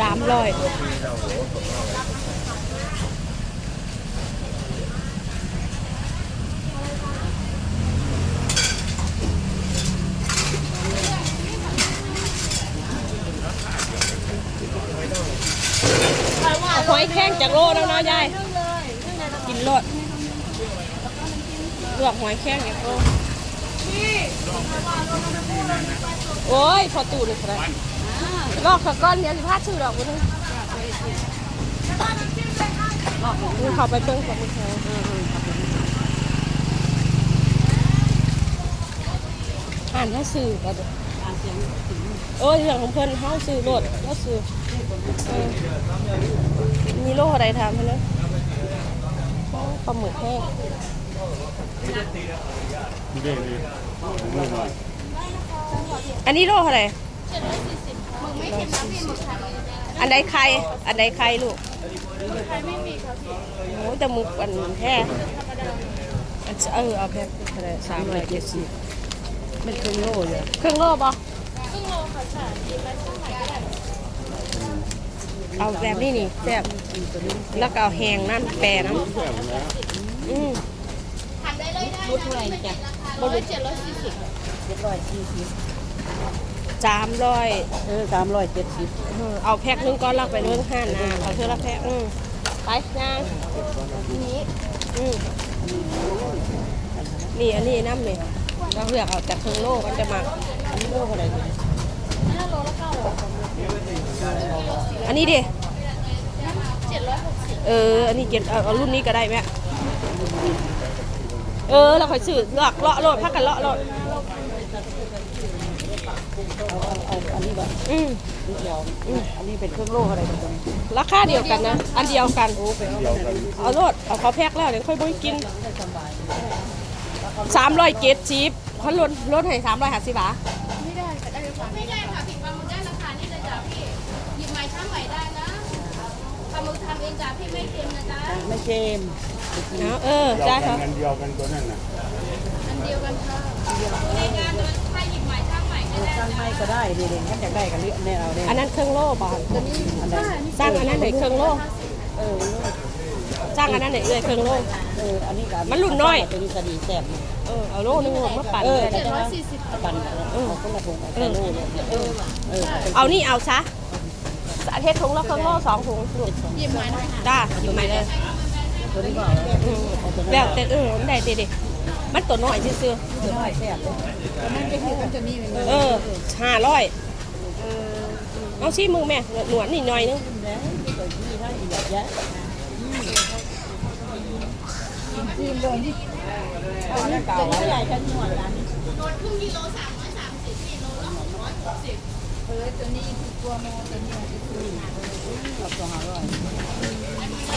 สามร้อยหอยแข้งจากโลแล้วนะยายกินรสลือกหอยแข้งจากโลโอ้ยพอตูเลยครับ ลอกสักก้อนเดียวสิพลาดชื่อดอกบุญเลยมึงเข้าไปเบิ่งกับมึงเขาอ่านให้สื่อกันโอ้ยเรื่องของเพิ่นเฮาสื่อโลดเฮาสื่อเออมีโลอะไรทำให้เลยโอ้ปลาหมึกแห้งดีดีดีหน่อยอันนี้โลเท่าไหร่ อันใดไข่อันใดไข่ลูกโอ้ยแต่หมึกอันแท้อันเออเอาแพ็คเท่าไหร่สามร้อยเจ็ดสิบไม่เคยโง่เลยครึ่งโลป่ะเอาแบบนี้นี่แบบแล้วก็เอาแหงนั่นแปรนั่นแซ่บแล้วอืมรุดเท่าไหร่จ้ะบนเจ็ดร้อยสี่สิบเจ็ดร้อยสี่สิบ สามร้อยเออสามร้อยเจ็ดสิบเออเอาแพ็คหนึงก็ลักไปเรื่องห้านะเอาเท่าละแพ็คอืมไปย่างนี้อืมนี่อันนี้น้ำเนี่ยเราเลือกเอาแต่ครึ่งโลกันจะมาอันนี้โลเท่าไหร่เนี่ยห้าโลละเก้าอันนี้ดิเจ็ดร้อยหกสิบเออ อันนี้เก็บเอาเอารุ่นนี้ก็ได้ไหมเออ เราค่อยซื้อเลาะเลาะโลดพักกันเลาะโลด เอาเอาเอาอันนี้แบบอืมนิดเดียวอันนี้เป็นเครื่องโลเท่าไหร่ตรงนี้ราคาเดียวกันนะ อันเดียวกัน โอ้เป็นเอาเดียวกันเอาโลดเอาเขาแพ็คแล้วเดี๋ยวค่อยบ่กินสามร้อยเกตชีพเขาลดลดให้สามร้อยห้าสิบบาทไม่ได้ค่ะได้ค่ะไม่ได้ค่ะผิดปลาหมึกได้ราคานี่เลยจ้ะพี่หยิบไม้ช่างใหม่ได้นะปลาหมึกทำเองจ้ะพี่ไม่เค็มนะจ๊ะไม่เค็มเอาเออเดียวได้กัครันบเงินเดียวกันตัวนั้นน่ะอันเดียวกันค่ะในงานเลยถ้าหยิบไม้ช่างใหม่ กางไม่ก็ได้ดีเลยงั้นอยากได้กันเลือกแน่เอาเนี่ยอันนั้นเครื่องโล่บอันใดสร้างอันนั้นไหนเครื่องโล่เออโลสร้างอันนั้นไหนเอ้ยเครื่องโล่ เอออันนี้ก็มันรุ่นน้อย ตัวนี้ก็ดีแซ่บเออเอาโล่นึงมาปั่นเออเลยปั่นเอาคนละถุงเอาคนละโลเลยเออเออเอานี่เอาซะสาเทศถุงแล้วเครื่องโล่สองถุงลูกหยิบไม้ได้จ้าอยู่ไหนเลยตัวนี้ก็เอาแล้วอืมเตัวนี้แต่เออมันได้เด็ด มันตัวน้อยซื่อตัวน้อยแซ่บเลยมันจะอยู่กันจะมีเป็นๆเออห้าร้อยเอาชี้มือแม่หนวดนี่หน่อยนึงแล้วตัวนี้ถ้าอีกแบบเยอะเอาแล้วเก่าเอาใหญ่ชั้นหนวดร้านโดนครึ่งกิโลสามร้อยสามสิบกิโลละหกร้อยหกสิบเออตัวนี้ตัวโมตัวนี้กับตัวห้าร้อย